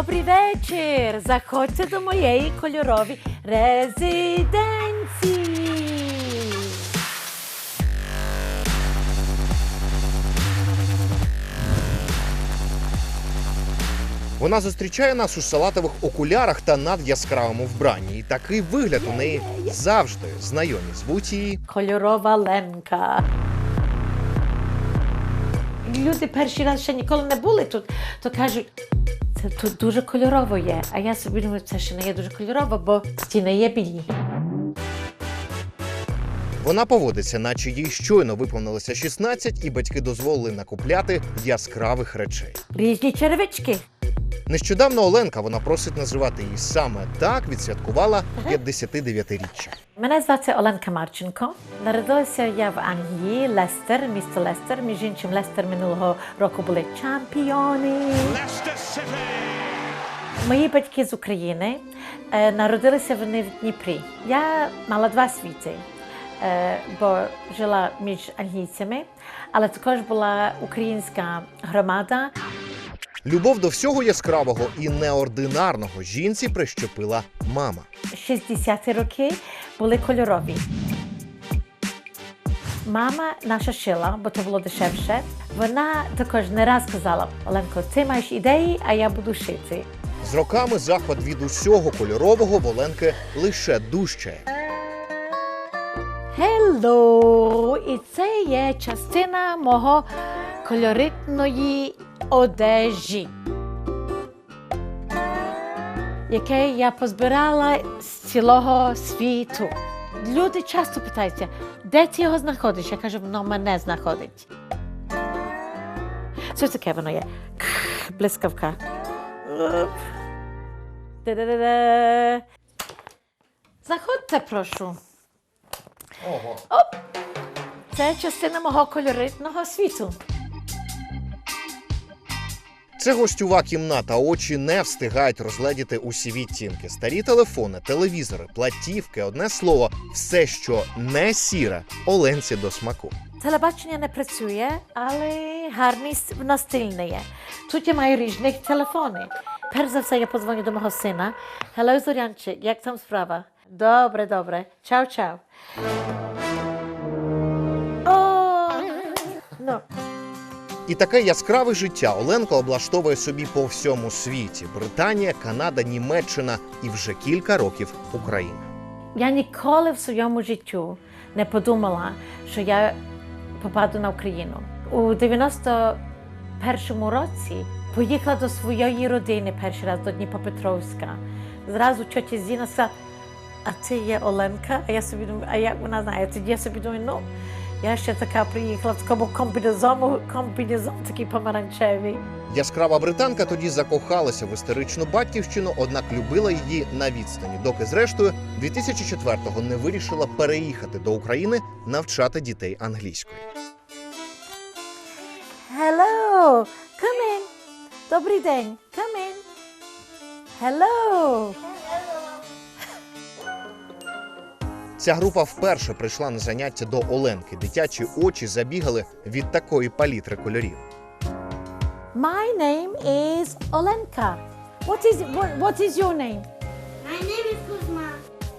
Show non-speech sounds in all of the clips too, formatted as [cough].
Добрий вечір! Заходьте до моєї кольорової резиденції. Вона зустрічає нас у салатових окулярах та надяскравому вбранні. І такий вигляд у неї завжди знайомі. Звуть її Кольорова Ленка. Люди перший раз ще ніколи не були тут, то кажуть, це тут дуже кольорово є. А я собі думаю, це ще не є дуже кольорово, бо стіни є білі. Вона поводиться, наче їй щойно виповнилося 16, і батьки дозволили накупляти яскравих речей. Різні черевички. Нещодавно Оленка, вона просить називати її саме так, відсвяткувала 59-річчя. Мене звати Оленка Марченко. Народилася я в Англії, Лестер, місто Лестер. Між іншим, Лестер минулого року були чемпіони. Мої батьки з України е, народилися вони в Дніпрі. Я мала два світи, е, бо жила між англійцями, але також була українська громада. Любов до всього яскравого і неординарного жінці прищепила мама. 60-ті роки були кольорові. Мама наша шила, бо то було дешевше. Вона також не раз казала: Оленко, ти маєш ідеї, а я буду шити. З роками захват від усього кольорового в Оленки лише дужчає. Hello! І це є частина мого кольоритної одежі, яке я позбирала з цілого світу. Люди часто питаються, де ти його знаходиш? Я кажу, воно мене знаходить. Що таке воно є? Блискавка. Заходьте, прошу. Оп! Це частина мого кольоритного світу. Це гостьова кімната. Очі не встигають розгледіти усі відтінки. Старі телефони, телевізори, платівки, одне слово, все, що не сіре, Оленці до смаку. Телебачення не працює, але гарний с- воно стильне є. Тут я маю різних телефони. Перш за все, я подзвоню до мого сина. Hello, Зорянчик, як там справа? Добре, добре. Чао, чао. О, ну, І таке яскраве життя Оленка облаштовує собі по всьому світі: Британія, Канада, Німеччина і вже кілька років Україна. Я ніколи в своєму життю не подумала, що я попаду на Україну. У 91-му році поїхала до своєї родини перший раз до Дніпропетровська. Зразу тьотя Зіна сказала, а ти є Оленка? А я собі думаю, а як вона знає? Тоді я собі думаю, ну, я ще така приїхала в такому комбінезону, комбінезон такий помаранчевий. Яскрава британка тоді закохалася в історичну батьківщину, однак любила її на відстані, доки зрештою 2004-го не вирішила переїхати до України навчати дітей англійської. Hello, come in. Добрий день, come in. Hello. Ця група вперше прийшла на заняття до Оленки. Дитячі очі забігали від такої палітри кольорів. My name is Olenka. What is what, what is your name? My name is Kuzma.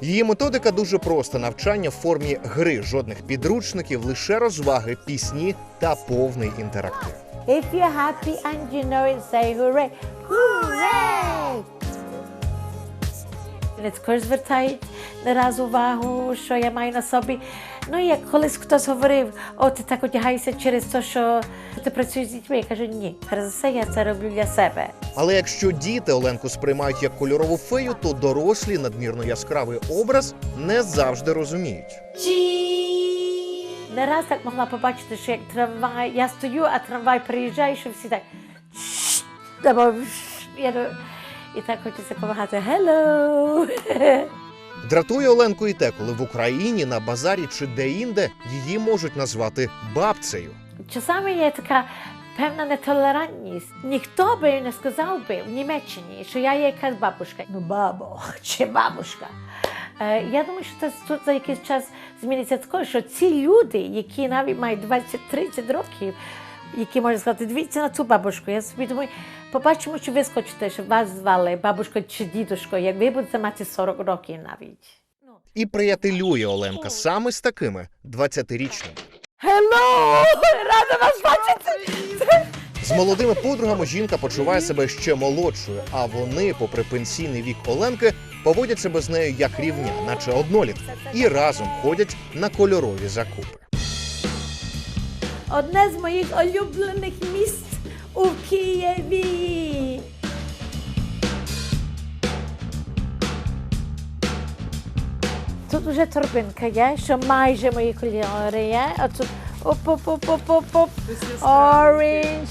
Її методика дуже проста: навчання в формі гри, жодних підручників, лише розваги, пісні та повний інтерактив. If you're happy and you know it, say hooray. Hooray! Також звертають не раз увагу, що я маю на собі. Ну, як колись хтось говорив, о, ти так одягаєшся через те, що ти працюєш з дітьми. Я кажу, ні, перш за все я це роблю для себе. Але якщо діти Оленку сприймають як кольорову фею, то дорослі надмірно яскравий образ не завжди розуміють. Не раз так могла побачити, що як трамвай, я стою, а трамвай приїжджає, що всі так. Я І так хочеться помагати. Hello! [laughs] Дратує Оленку і те, коли в Україні на базарі чи де-інде її можуть назвати бабцею. Часами є така певна нетолерантність. Ніхто би не сказав би в Німеччині, що я є якась бабушка. Ну, бабо [laughs] чи бабушка. Е, я думаю, що це тут за якийсь час зміниться також, що ці люди, які навіть мають 20-30 років, які можуть сказати, дивіться на ту бабушку. Я собі думаю, Побачимо, чи схочете, щоб вас звали бабушкою чи дідушкою, як ви будете мати 40 років навіть. І приятелює Оленка саме з такими 20-річними. Hello! Рада вас бачити! З молодими подругами жінка почуває себе ще молодшою, а вони, попри пенсійний вік Оленки, поводять себе з нею як рівня, наче однолітки, і разом ходять на кольорові закупи. Одне з моїх улюблених місць у Києві. Тут вже торбинка є, що майже мої кольори є. А тут оп-оп-оп-оп-оп. Orange.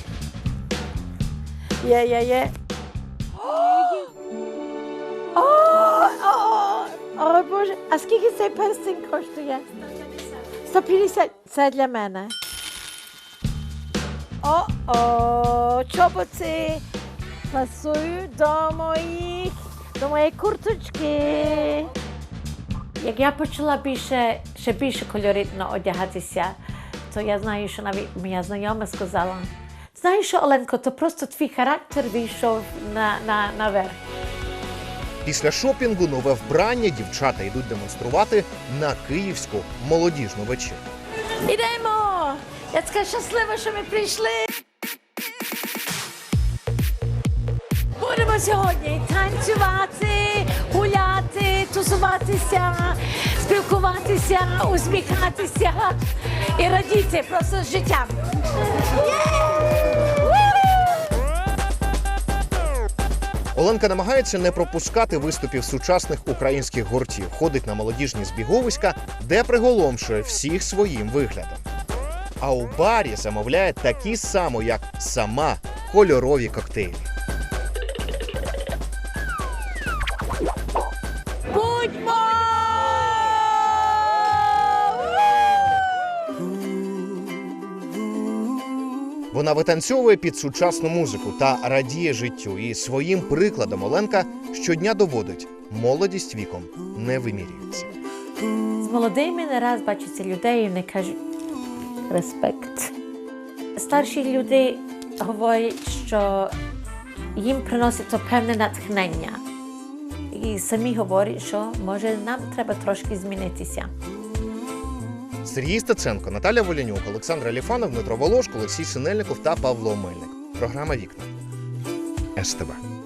Є, є, є. О, о, о, Боже, а скільки цей перстень коштує? 150. Це для мене. О-о, чоботи пасують до моїх, до моєї курточки. Як я почала більше, ще більше кольоритно одягатися, то я знаю, що навіть моя знайома сказала, знаєш що, Оленко, то просто твій характер вийшов на, на, наверх. Після шопінгу нове вбрання дівчата йдуть демонструвати на київську молодіжну вечірку. Ідемо! Я така щаслива, що ми прийшли. Сьогодні танцювати, гуляти, тусуватися, спілкуватися, усміхатися і радіти просто з життям. Оленка намагається не пропускати виступів сучасних українських гуртів, ходить на молодіжні збіговиська, де приголомшує всіх своїм виглядом. А у барі замовляє такі само, як сама кольорові коктейлі. Будьмо! Вона витанцьовує під сучасну музику та радіє життю. І своїм прикладом Оленка щодня доводить, молодість віком не вимірюється. З молодими не раз бачиться людей і вони кажуть респект. Старші люди говорять, що їм приносить то певне натхнення. І самі говорять, що може нам треба трошки змінитися. Сергій Стеценко, Наталя Волянюк, Олександр Аліфанов, Дмитро Волошко, Олексій Синельников та Павло Мельник. Програма Вікна СТБ.